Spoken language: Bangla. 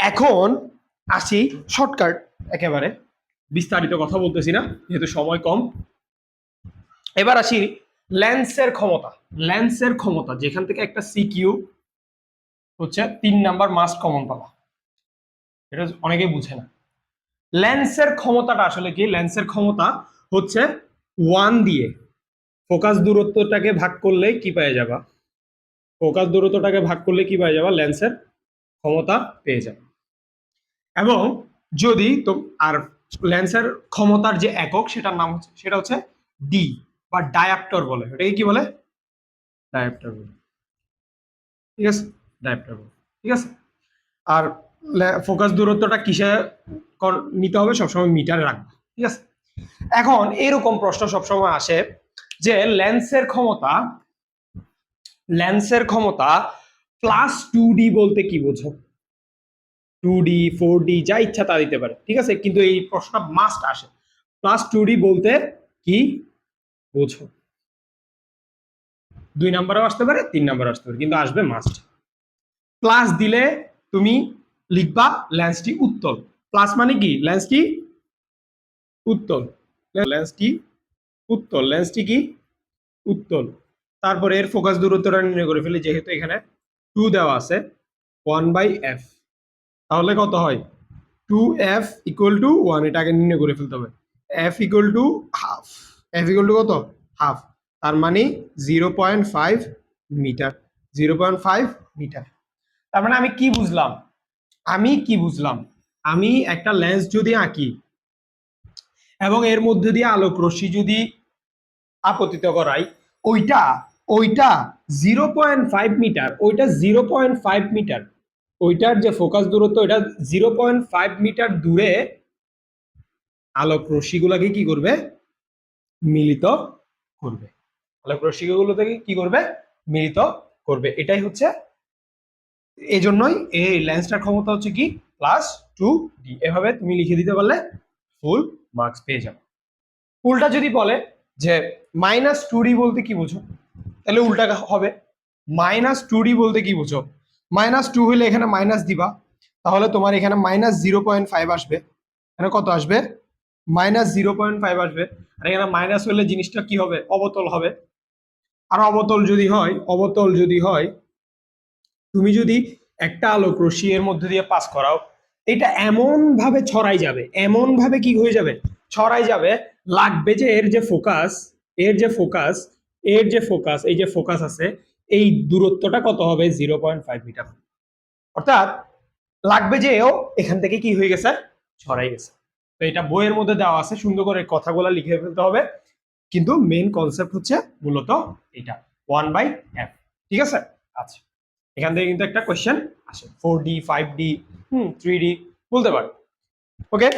এখন আসি শর্টকাট একেবারে। বিস্তারিত কথা বলতেছি না, যেহেতু সময় কম। এবার আসি ল্যান্সের ক্ষমতা। ল্যান্সের ক্ষমতা, যেখান থেকে একটা সিকিউ হচ্ছে তিন নাম্বার মাস্ট কমন পাওয়া। এটা অনেকে বুঝে না। ল্যান্সের ক্ষমতাটা আসলে কি? ল্যান্সের ক্ষমতা হচ্ছে ওয়ান দিয়ে। ফোকাস দূরত্বটাকে ভাগ করলে কি পেয়ে যাবা? ফোকাস দূরত্বটাকে ভাগ করলে কি পেয়ে যাবা? ল্যান্সের ক্ষমতা পেয়ে যাবে। এবং যদি তো আর লেন্সের ক্ষমতার যে একক সেটার নাম হচ্ছে, সেটা হচ্ছে ডি বা ডায়াপ্টর বলে। এটাকে কি বলে? ডায়াপ্টর বলে। ঠিক আছে? ডায়াপ্টর বলে। ঠিক আছে? আর ফোকাস দূরত্বটা কিসে নিতে হবে? সবসময় মিটারে রাখবে। ঠিক আছে? এখন এরকম প্রশ্ন সবসময় আসে যে লেন্সের ক্ষমতা লেন্সের ক্ষমতা প্লাস টু ডি বলতে কি বোঝো? টু ডি ফোর ডি যা ইচ্ছা তা দিতে পারে, ঠিক আছে? কিন্তু এই প্রশ্নটা মাস্ট আসে। প্লাস টু ডি বলতে কি বোঝো? দুই নাম্বারও আসতে পারে, তিন নাম্বার আসতে পারে, কিন্তু আসবে মাস্ট প্লাস দিলে তুমি লিখবা লেন্সটি উত্তল। প্লাস মানে কি? লেন্সটি উত্তল। লেন্সটি উত্তল। লেন্সটি কি? উত্তল। তারপরে এর ফোকাস দূরত্বটা নির্ণয় করে ফেলি, যেহেতু এখানে টু দেওয়া আছে ওয়ান বাই এফ তাহলে কত হয়? Two F equal to one এটা আগে নির্ণয় করে ফেলতে হবে। F equal to half F equal to কত? হাফ তার মানে zero point five metre zero point five metre তার মানে আমি কি বুঝলাম? আমি কি বুঝলাম? আমি একটা লেন্স যদি আঁকি এবং এর মধ্যে দিয়ে আলোক রশ্মি যদি আপতিত করাই, ওইটা ওইটা জিরো পয়েন্ট ফাইভ মিটার ওইটা জিরো পয়েন্ট ফাইভ মিটার ওইটার যে ফোকাস দূরত্ব, ওইটা জিরো পয়েন্ট ফাইভ মিটার দূরে আলোক রশ্মিগুলোকে কি করবে? মিলিত করবে। আলোক রশ্মিগুলো থেকে কি করবে? মিলিত করবে। এটাই হচ্ছে এই জন্যই এই লেন্সটার ক্ষমতা হচ্ছে কি? প্লাস টু ডি এভাবে তুমি লিখে দিতে পারলে ফুল মার্কস পেয়ে যাবে। উল্টা যদি বলে যে মাইনাস টু ডি বলতে কি বোঝো? তাহলে উল্টা হবে। মাইনাস টু ডি বলতে কি বোঝো? মাইনাস টু হলে এখানে মাইনাস দিবা, তাহলে তোমার এখানে মাইনাস জিরো পয়েন্ট ফাইভ আসবে। এখানে কত আসবে? মাইনাস জিরো পয়েন্ট ফাইভ আসবে। আর এখানে মাইনাস হলে জিনিসটা কি হবে? অবতল হবে। আর অবতল যদি হয়, অবতল যদি হয়, তুমি যদি একটা আলোক রশ্মি এর মধ্যে দিয়ে পাস করাও, এটা এমন ভাবে ছড়াই যাবে। এমন ভাবে কি হয়ে যাবে? ছড়াই যাবে। লাগবে যে এর যে ফোকাস এর যে ফোকাস এর যে ফোকাস এই যে ফোকাস আছে এই দূরত্বটা কত হবে? জিরো পয়েন্ট ফাইভ মিটার অর্থাৎ লাগবে যে এও এখান থেকে কি হয়ে গেছে? ছড়াই গেছে। তো এটা বইয়ের মধ্যে দেওয়া আছে, সুন্দর করে কথাগুলো লিখে ফেলতে হবে। কিন্তু মেইন কনসেপ্ট হচ্ছে মূলত এটা ওয়ান বাই এফ ঠিক আছে? আচ্ছা। এখান থেকে কিন্তু একটা কোয়েশ্চেন আসে। Four D five D hmm three D বলতে পারো। ওকে